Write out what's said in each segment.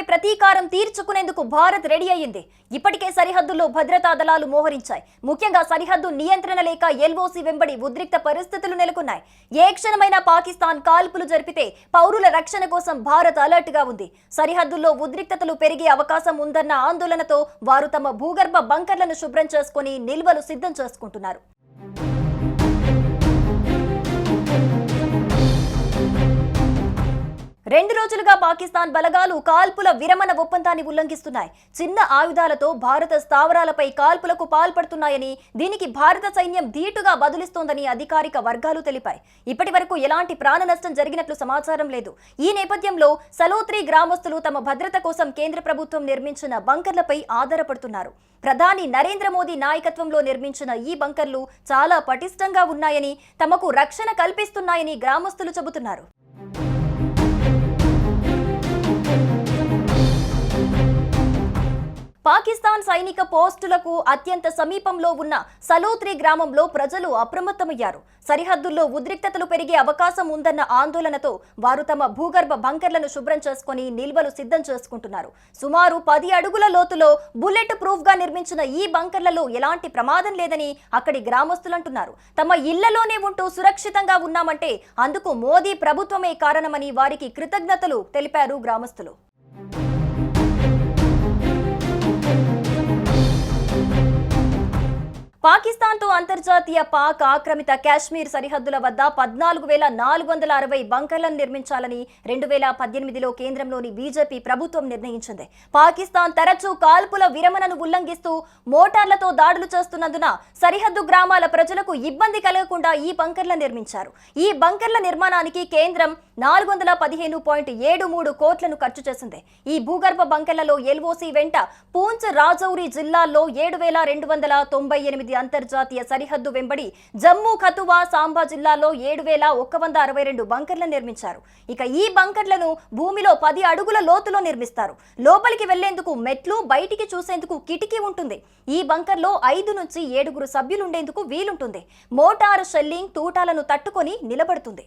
ఉగ్రదాడిపై ప్రతీకారం తీర్చుకునేందుకు భారత్ రెడీ అయ్యింది. ఇప్పటికే సరిహద్దుల్లో భద్రతా దళాలు మోహరించాయి. ముఖ్యంగా సరిహద్దు నియంత్రణ లేక ఎల్ఓసి వెంబడి ఉద్రిక్త పరిస్థితులు నెలకొన్నాయి. ఏ క్షణమైనా పాకిస్తాన్ కాల్పులు జరిపితే పౌరుల రక్షణ కోసం భారత్ అలర్ట్గా ఉంది. సరిహద్దుల్లో ఉద్రిక్తతలు పెరిగే అవకాశం ఉందన్న ఆందోళనతో వారు తమ భూగర్భ బంకర్లను శుభ్రం చేసుకుని నిల్వలు సిద్ధం చేసుకుంటున్నారు. రెండు రోజులుగా పాకిస్తాన్ బలగాలు కాల్పుల విరమణ ఒప్పందాన్ని ఉల్లంఘిస్తున్నాయి. చిన్న ఆయుధాలతో భారత స్థావరాలపై కాల్పులకు పాల్పడుతున్నాయని దీనికి భారత సైన్యం ధీటుగా బదులిస్తోందని అధికారిక వర్గాలు తెలిపాయి. ఇప్పటి వరకు ఎలాంటి ప్రాణ నష్టం జరిగినట్లు సమాచారం లేదు. ఈ నేపథ్యంలో సలోత్రి గ్రామస్తులు తమ భద్రత కోసం కేంద్ర ప్రభుత్వం నిర్మించిన బంకర్లపై ఆధారపడుతున్నారు. ప్రధాని నరేంద్ర మోదీ నాయకత్వంలో నిర్మించిన ఈ బంకర్లు చాలా పటిష్టంగా ఉన్నాయని తమకు రక్షణ కల్పిస్తున్నాయని గ్రామస్తులు చెబుతున్నారు. పాకిస్తాన్ సైనిక పోస్టులకు అత్యంత సమీపంలో ఉన్న సలోత్రి గ్రామంలో ప్రజలు అప్రమత్తమయ్యారు. సరిహద్దుల్లో ఉద్రిక్తతలు పెరిగే అవకాశం ఉందన్న ఆందోళనతో వారు తమ భూగర్భ బంకర్లను శుభ్రం చేసుకుని నిల్వలు సిద్ధం చేసుకుంటున్నారు. సుమారు పది అడుగుల లోతులో బుల్లెట్ ప్రూఫ్గా నిర్మించిన ఈ బంకర్లలో ఎలాంటి ప్రమాదం లేదని అక్కడి గ్రామస్తులంటున్నారు తమ ఇళ్ళలోనే ఉంటూ సురక్షితంగా ఉన్నామంటే అందుకు మోదీ ప్రభుత్వమే కారణమని వారికి కృతజ్ఞతలు తెలిపారు గ్రామస్తులు. పాకిస్తాన్తో అంతర్జాతీయ పాక్ ఆక్రమిత కాశ్మీర్ సరిహద్దుల వద్ద పద్నాలుగు వేల నాలుగు వందల అరవై బంకర్లను నిర్మించాలని రెండు వేల పద్దెనిమిదిలో కేంద్రంలోని బీజేపీ ప్రభుత్వం నిర్ణయించింది. పాకిస్తాన్ తరచూ కాల్పుల విరమణను ఉల్లంఘిస్తూ మోటార్లతో దాడులు చేస్తున్నందున సరిహద్దు గ్రామాల ప్రజలకు ఇబ్బంది కలగకుండా ఈ బంకర్ల నిర్మించారు. ఈ బంకర్ల నిర్మాణానికి కేంద్రం నాలుగు వందల పదిహేను పాయింట్ ఏడు మూడు కోట్లను ఖర్చు చేసింది. ఈ భూగర్భ బంకర్లలో ఎల్ఓసి వెంట పూంచ్ రాజౌరి జిల్లాల్లో ఏడు వేల రెండు వందల తొంభై ఎనిమిది అంతర్జాతీయ సరిహద్దు వెంబడి జమ్మూ ఖతువా సాంబా జిల్లాలో ఏడు వేల ఒక్క వంద అరవై రెండు బంకర్లను నిర్మించారు. ఇక ఈ బంకర్లను భూమిలో పది అడుగుల లోతులో నిర్మిస్తారు. లోపలికి వెళ్ళేందుకు మెట్లు బయటికి చూసేందుకు కిటికీ ఉంటుంది. ఈ బంకర్లో ఐదు నుంచి ఏడుగురు సభ్యులుండేందుకు వీలుంటుంది. మోటారు షెల్లింగ్ తూటాలను తట్టుకొని నిలబడుతుంది.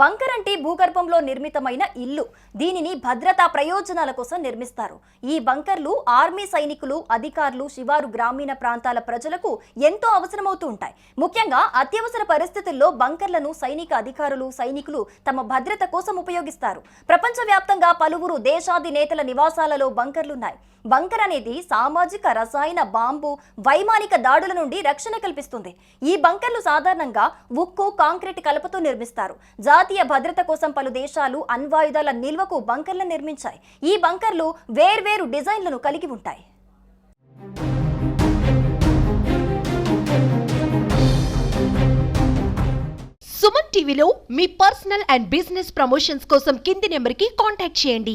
బంకర్ అంటే భూగర్భంలో నిర్మితమైన ఇల్లు. దీనిని భద్రతా ప్రయోజనాల కోసం నిర్మిస్తారు. ఈ బంకర్లు ఆర్మీ సైనికులు అధికారులు శివారు గ్రామీణ ప్రాంతాల ప్రజలకు ఎంతో అవసరమవుతూ ఉంటాయి. ముఖ్యంగా అత్యవసర పరిస్థితుల్లో బంకర్లను సైనిక అధికారులు సైనికులు తమ భద్రత కోసం ఉపయోగిస్తారు. ప్రపంచవ్యాప్తంగా పలువురు దేశాది నేతల నివాసాలలో బంకర్లున్నాయి. బంకర్ అనేది సామాజిక రసాయన బాంబు వైమానిక దాడుల నుండి రక్షణ కల్పిస్తుంది. ఈ బంకర్లు సాధారణంగా ఉక్కు కాంక్రీట్ కలపతో నిర్మిస్తారు. జాతీయ భద్రత కోసం పలు దేశాలు అణ్వాయుధాల నిల్వకు బంకర్లను నిర్మించాయి. ఈ బంకర్లు వేర్వేరు డిజైన్లను కలిగి ఉంటాయి. సుమన్ టీవీలో మీ పర్సనల్ అండ్ బిజినెస్ ప్రమోషన్స్ కోసం కింది నెంబర్కి కాంటాక్ట్ చేయండి.